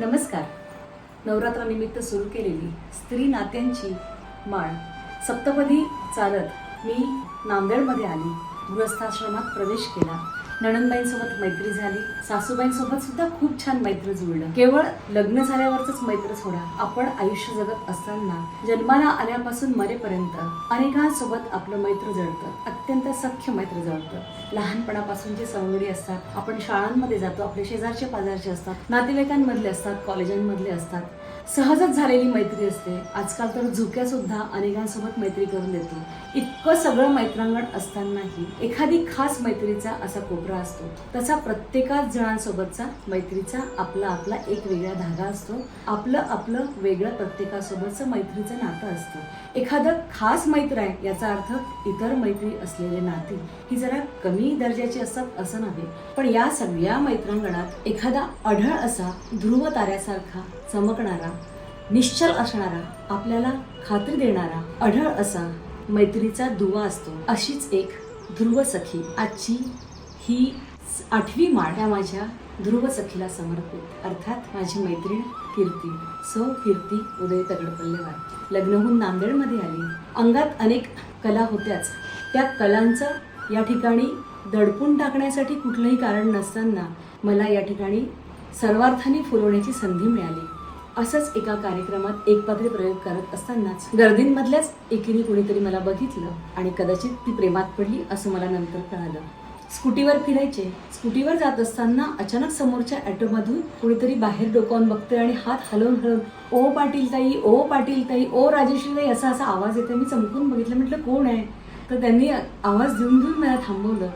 नमस्कार. नवरात्रानिमित्त सुरू केलेली स्त्री नात्यांची माळ. सप्तपदी चालत मी नांदेडमध्ये आली. गृहस्थाश्रमात प्रवेश केला. नणनबाईंसोबत मैत्री झाली. सासूबाईंसोबत सुद्धा खूप छान मैत्र जुळलं. केवळ लग्न झाल्यावरच मैत्र सोडा. आपण आयुष्य जगत असताना जन्माला आल्यापासून मरेपर्यंत अनेकांसोबत आपलं मैत्र जळतं. अत्यंत सख्य मैत्र जळतं. लहानपणापासून जे सवंगडी असतात आपण शाळांमध्ये जातो आपले शेजारचे पाजारचे असतात नातेवाईकांमधले असतात कॉलेजांमधले असतात. सहजच झालेली मैत्री असते. आजकाल तर झुक्या सुद्धा अनेकांसोबत मैत्री करून देतो. इतकं सगळं मैत्रांगण असतानाही एखादी खास मैत्रीचा असा कोपरा असतो. तसा प्रत्येकाच जणांसोबतचा मैत्रीचा आपला आपला एक वेगळा धागा असतो. आपलं आपलं वेगळं प्रत्येकासोबतचं मैत्रीचं नातं असतं. एखादं खास मैत्र आहे याचा अर्थ इतर मैत्री असलेले नाती. ही जरा कमी दर्जाची असतात असं नव्हे. पण या सगळ्या मैत्रांगणात एखादा अढळ असा ध्रुव ताऱ्यासारखा चमकणारा निश्चल असणारा आपल्याला खात्री देणारा अढळ असा मैत्रीचा दुवा असतो. अशीच एक ध्रुव सखी. आजची ही आठवी माळ या माझ्या ध्रुव सखीला समर्पित. अर्थात माझी मैत्रीण कीर्ती. सौ कीर्ती उदय तगडपल्लेवार. लग्नहून नांदेडमध्ये आली. अंगात अनेक कला होत्याच. त्या कलांचं या ठिकाणी दडपून टाकण्यासाठी कुठलंही कारण नसताना मला या ठिकाणी सर्वार्थाने फुलवण्याची संधी मिळाली. असंच एका कार्यक्रमात एक पात्री प्रयोग करत असतानाच गर्दींमधल्याच एकीने कुणीतरी मला बघितलं आणि कदाचित ती प्रेमात पडली असं मला नंतर कळालं. स्कूटीवर फिरायचे. स्कूटीवर जात असताना अचानक समोरच्या ॲटोमधून कुणीतरी बाहेर डोकावून बघते आणि हात हलवून हलवून ओ पाटील ताई ओ पाटील ताई ओ राजेश्री ताई असा असा आवाज येतो मी चमकून बघितलं. म्हटलं कोण आहे? तर त्यांनी आवाज देऊन देऊन मला थांबवलं.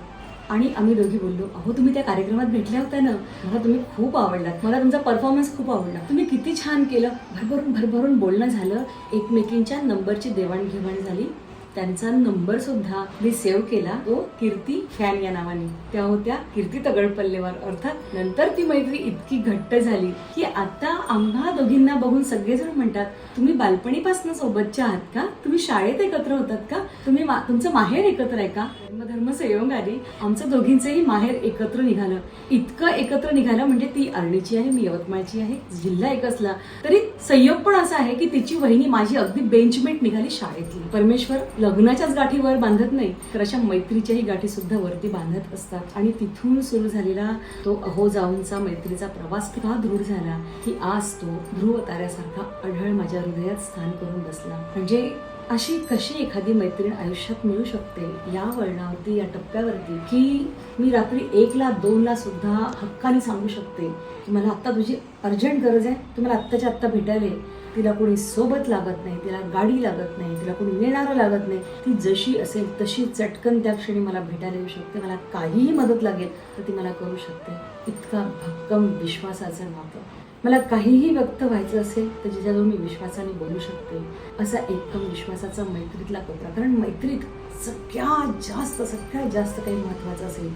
आणि आम्ही दोघी बोललो अहो तुम्ही त्या कार्यक्रमात भेटल्या होत्या ना? मला तुम्ही खूप आवडलात. मला तुमचा परफॉर्मन्स खूप आवडला. तुम्ही किती छान केलं. भरभरून भरभरून बोलणं झालं. एकमेकींच्या नंबरची देवाणघेवाण झाली. त्यांचा नंबर सुद्धा मी सेव्ह केला. तो कीर्ती फॅन या नावाने. त्या होत्या कीर्ती तगडपल्लेवार. अर्थात नंतर ती मैत्री इतकी घट्ट झाली की आता आम्हा दोघींना बघून सगळेजण म्हणतात तुम्ही बालपणीपासून सोबतच्या आहात का? तुम्ही शाळेत एकत्र होतात का? तुम्ही मा- तुमचं माहेर एकत्र आहे का? धर्म संयोग आली आमचं दोघींचंही माहेर एकत्र निघालं. इतकं एकत्र निघालं म्हणजे ती अरणीची आहे मी यवतमाळची आहे जिल्हा एक असला तरी संयोग पण असा आहे की तिची वहिनी माझी अगदी बेंचमेट निघाली शाळेतली. परमेश्वर लग्नाच्याच गाठीवर बांधत नाही तर अशा मैत्रीच्याही गाठी सुद्धा वरती बांधत असतात. आणि तिथून सुरू झालेला तो अहो जाऊनचा मैत्रीचा प्रवास इतका दृढ झाला की आज तो ध्रुव ताऱ्यासारखा अढळ माझ्या हृदयात स्थान करून बसला. म्हणजे अशी कशी एखादी मैत्रीण आयुष्यात मिळू शकते? या वळणावरती या टप्प्यावरती की मी रात्री एकला दोनला सुद्धा हक्काने सांगू शकते की मला आत्ता तुझी अर्जंट गरज आहे तुम्हाला आत्ताच्या आत्ता भेटायला आहे तिला कोणी सोबत लागत नाही तिला गाडी लागत नाही तिला कोणी नेणारं लागत नाही. ती जशी असेल तशी चटकन त्या क्षणी मला भेटायला येऊ शकते मला काहीही मदत लागेल तर ती मला करू शकते. इतका भक्कम विश्वासाचं नातं. मला काहीही व्यक्त व्हायचं असेल तर जिच्याजवळ मी विश्वासाने बोलू शकते. असा एकदम विश्वासाचा मैत्रीतला कोपरा. कारण मैत्रीत सगळ्यात जास्त सगळ्यात जास्त काही महत्त्वाचं असेल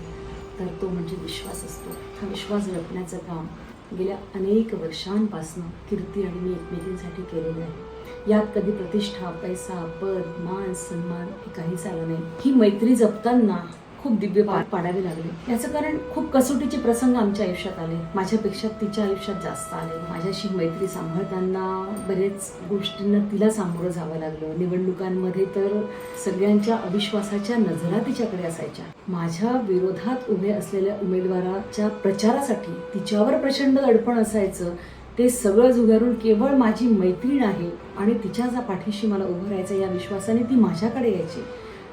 तर तो म्हणजे विश्वास असतो. हा विश्वास जपण्याचं काम गेल्या अनेक वर्षांपासून कीर्ती आणि मी एकमेकींसाठी केलेलं आहे. यात कधी प्रतिष्ठा पैसा पद मान सन्मान हे काहीच आलं नाही. ही मैत्री जपताना खूप दिव्य पार पाडावे लागले. याचं कारण खूप कसोटीचे प्रसंग आमच्या आयुष्यात आले. माझ्यापेक्षा तिच्या आयुष्यात जास्त आले. माझ्याशी मैत्री सांभाळताना बरेच गोष्टींना तिला सामोरं जावं लागलं. निवडणुकांमध्ये तर सगळ्यांच्या अविश्वासाच्या नजरा तिच्याकडे असायच्या. माझ्या विरोधात उभे असलेल्या उमेदवाराच्या प्रचारासाठी तिच्यावर प्रचंड दडपण असायचं. ते सगळं झुगारून केवळ माझी मैत्रीण आहे आणि तिच्या पाठीशी मला उभं राहायचं या विश्वासाने ती माझ्याकडे यायची.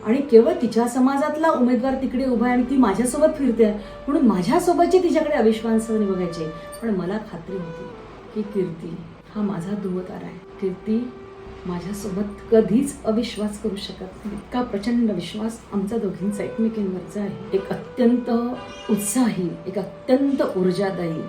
आणि केवळ तिच्या समाजातला उमेदवार तिकडे उभा आहे आणि ती माझ्यासोबत फिरते म्हणून माझ्यासोबतचे तिच्याकडे अविश्वासाने बघायचे. पण मला खात्री होती की कीर्ती हा माझा दुवतारा आहे. कीर्ती माझ्यासोबत कधीच अविश्वास करू शकत नाही. इतका प्रचंड विश्वास आमचा दोघींचा एकमेकींवरचा आहे. एक अत्यंत उत्साही एक अत्यंत ऊर्जादायी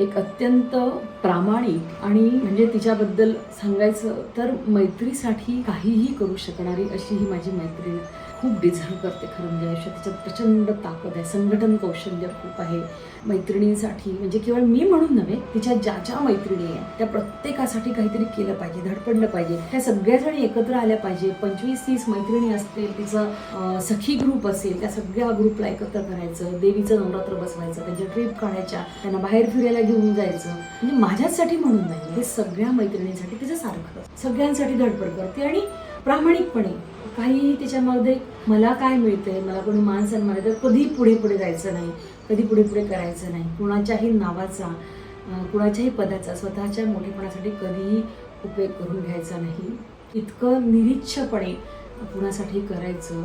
एक अत्यंत प्रामाणिक आणि म्हणजे तिच्याबद्दल सांगायचं तर मैत्रीसाठी काहीही करू शकणारी अशी ही माझी मैत्रीण खूप डिझर्व करते खरं म्हणजे आयुष्यात. तिच्यात प्रचंड ताकद आहे. संघटन कौशल्य खूप आहे. मैत्रिणींसाठी म्हणजे केवळ मी म्हणून नव्हे तिच्या ज्या ज्या मैत्रिणी आहेत त्या प्रत्येकासाठी काहीतरी केलं पाहिजे धडपडलं पाहिजे. त्या सगळ्याजणी एकत्र आल्या पाहिजे. पंचवीस तीस मैत्रिणी असतील तिचं सखी ग्रुप असेल त्या सगळ्या ग्रुपला एकत्र करायचं. देवीचं नवरात्र बसवायचं त्यांच्या ट्रिप काढायच्या त्यांना बाहेर फिरायला घेऊन जायचं. म्हणजे माझ्यासाठी म्हणून नाही हे सगळ्या मैत्रिणींसाठी तिचं सारखं सगळ्यांसाठी धडपड करते आणि प्रामाणिकपणे काही त्याच्यामध्ये मला काय मिळतंय मला कोणी मान सन्मान तर कधी पुढे पुढे जायचं नाही कधी पुढे पुढे करायचं नाही. कुणाच्याही नावाचा कुणाच्याही पदाचा स्वतःच्या मोठेपणासाठी कधीही उपयोग करून घ्यायचा नाही. इतकं निरीच्छपणे कुणासाठी करायचं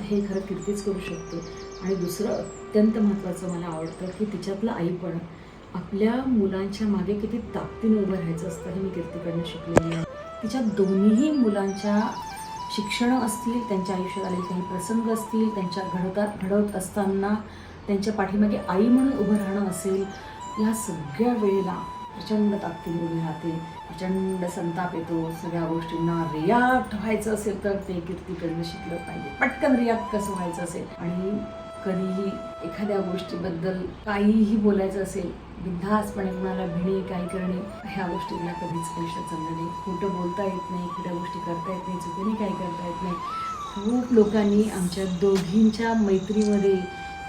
हे खरं कीर्तीच करू शकते. आणि दुसरं अत्यंत महत्त्वाचं मला आवडतं की तिच्यातलं आईपण आपल्या मुलांच्या मागे किती ताकदीने उभं राहायचं असतं हे मी कीर्तीकडनं शिकलेली आहे. तिच्या दोन्हीही मुलांच्या शिक्षणं असतील त्यांच्या आयुष्यात आले काही प्रसंग असतील त्यांच्या घडतात घडवत असताना त्यांच्या पाठीमागे आई म्हणून उभं राहणं असेल ह्या सगळ्या वेळेला प्रचंड ताकदीने उभी राहते प्रचंड संताप येतो सगळ्या गोष्टींना रिॲक्ट व्हायचं असेल तर ते कीर्तीकडनं शिकलं पाहिजे. पटकन रिॲक्ट कसं व्हायचं असेल? आणि कधीही एखाद्या गोष्टीबद्दल काहीही बोलायचं असेल बिनधास्तपणे कुणाला भिणे काही करणे ह्या गोष्टींना कधीच आयुष्यात चाललं नाही. खोटं बोलता येत नाही खोट्या गोष्टी करता येत नाही चुकीने काही करता येत नाही. खूप लोकांनी आमच्या दोघींच्या मैत्रीमध्ये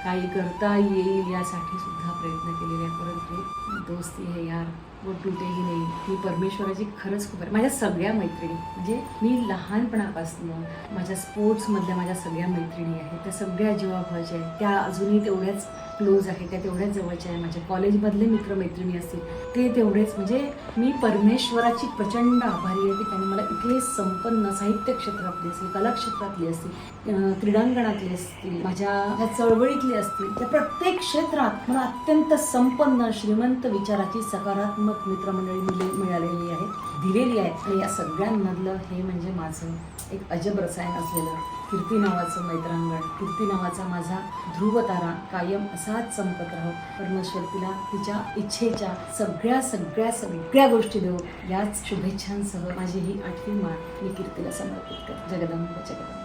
काही करता येईल यासाठी सुद्धा प्रयत्न केलेले आहे परंतु दोस्ती हे यार कुठेही तुटेही नाही ही परमेश्वराची खरंच खूप आहे. माझ्या सगळ्या मैत्रिणी म्हणजे मी लहानपणापासून माझ्या स्पोर्ट्समधल्या माझ्या सगळ्या मैत्रिणी आहेत. त्या सगळ्या जीवाभावाच्या आहेत. त्या अजूनही तेवढ्याच क्लोज आहेत. त्या तेवढ्याच जवळच्या आहे माझ्या कॉलेजमधले मित्रमैत्रिणी असतील ते तेवढेच. म्हणजे मी परमेश्वराची प्रचंड आभारी आहे की त्यांनी मला इतके संपन्न साहित्य क्षेत्रातली असतील कलाक्षेत्रातली असतील क्रीडांगणातली असतील माझ्या ह्या चळवळीतली असतील. त्या प्रत्येक क्षेत्रात मला अत्यंत संपन्न श्रीमंत विचाराची सकारात्मक मित्रमंडळी मिले मिळालेली आहे दिलेली आहे. आणि या सगळ्यांमधलं हे म्हणजे माझं एक अजब रसायन असलेलं कीर्ती नावाचं मैत्रांगण कीर्ती नावाचा माझा ध्रुवतारा कायम असाच चमकत राहो. परमेश्वर तिला तिच्या इच्छेच्या सगळ्या सगळ्या सगळ्या गोष्टी देऊ याच शुभेच्छांसह माझी ही आठवी माळ मी कीर्तीला समर्पित कर जगदंब जगदंब.